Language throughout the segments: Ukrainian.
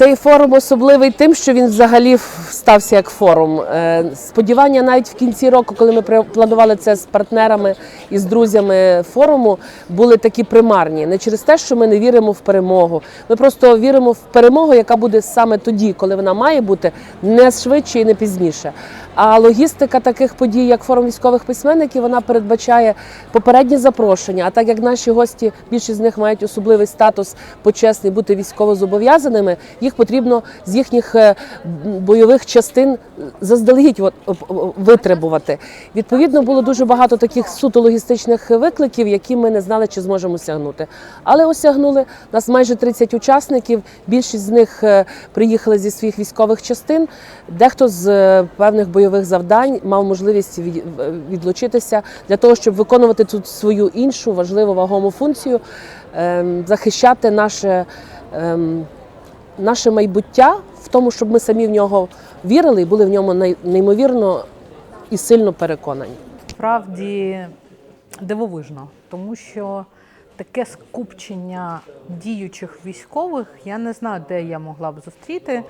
Цей форум особливий тим, що він взагалі стався як форум. Е, Сподівання навіть в кінці року, коли ми планували це з партнерами і з друзями форуму, були такі примарні. Не через те, що ми не віримо в перемогу. Ми просто віримо в перемогу, яка буде саме тоді, коли вона має бути не швидше і не пізніше. А логістика таких подій, як форум військових письменників, вона передбачає попередні запрошення. А так як наші гості, більшість з них мають особливий статус почесний бути військовозобов'язаними, їх потрібно з їхніх е, бойових частин заздалегідь витребувати. Відповідно, було дуже багато таких суто логістичних викликів, які ми не знали, чи зможемо осягнути. Але осягнули нас майже 30 учасників. Більшість з них е, приїхали зі своїх військових частин. Дехто з е, певних бойових завдань мав можливість відлучитися для того, щоб виконувати тут свою іншу важливу вагому функцію, ем, захищати наше. ем, Наше майбуття в тому, щоб ми самі в нього вірили і були в ньому неймовірно і сильно переконані. Справді дивовижно, тому що таке скупчення діючих військових я не знаю, де я могла б зустріти.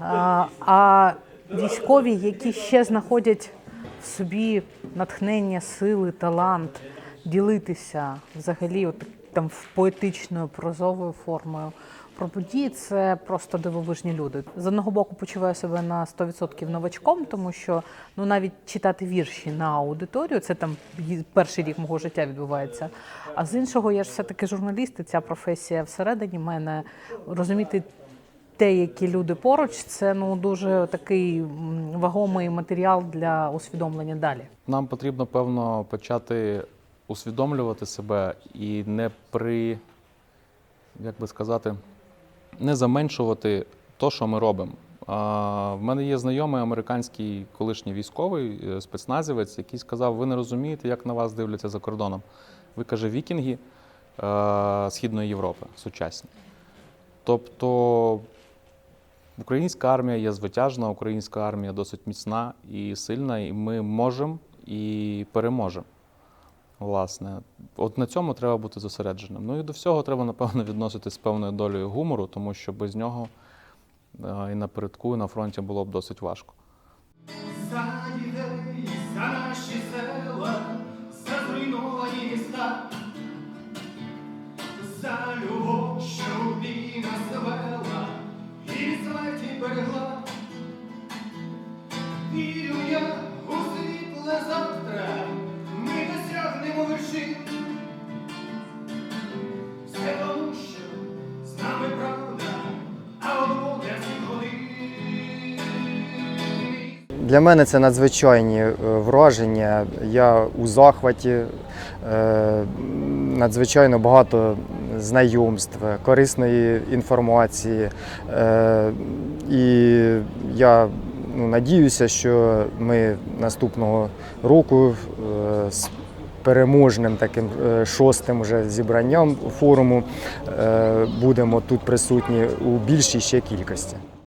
А, а військові, які ще знаходять в собі натхнення, сили, талант ділитися взагалі, от там в поетичною прозовою формою. Про події це просто дивовижні люди. З одного боку почуваю себе на 100% новачком, тому що ну навіть читати вірші на аудиторію, це там перший рік мого життя відбувається. А з іншого, я ж все-таки журналіст, і ця професія всередині мене розуміти те, які люди поруч, це ну дуже такий вагомий матеріал для усвідомлення далі. Нам потрібно, певно, почати усвідомлювати себе і не при, як би сказати, не заменшувати то, що ми робимо. В мене є знайомий американський колишній військовий е, спецназівець, який сказав: ви не розумієте, як на вас дивляться за кордоном. Ви каже, вікінги е, Східної Європи, сучасні. Тобто Українська армія є звитяжна, українська армія досить міцна і сильна, і ми можемо і переможемо. Власне, от на цьому треба бути зосередженим. Ну і до всього треба, напевно, відноситись з певною долею гумору, тому що без нього е, і напередку, і на фронті було б досить важко. Для мене це надзвичайні е, враження. Я у захваті, е, надзвичайно багато знайомств, корисної інформації. Е, І я ну, надіюся, що ми наступного року з переможним таким шостим вже зібранням форуму будемо тут присутні у більшій ще кількості.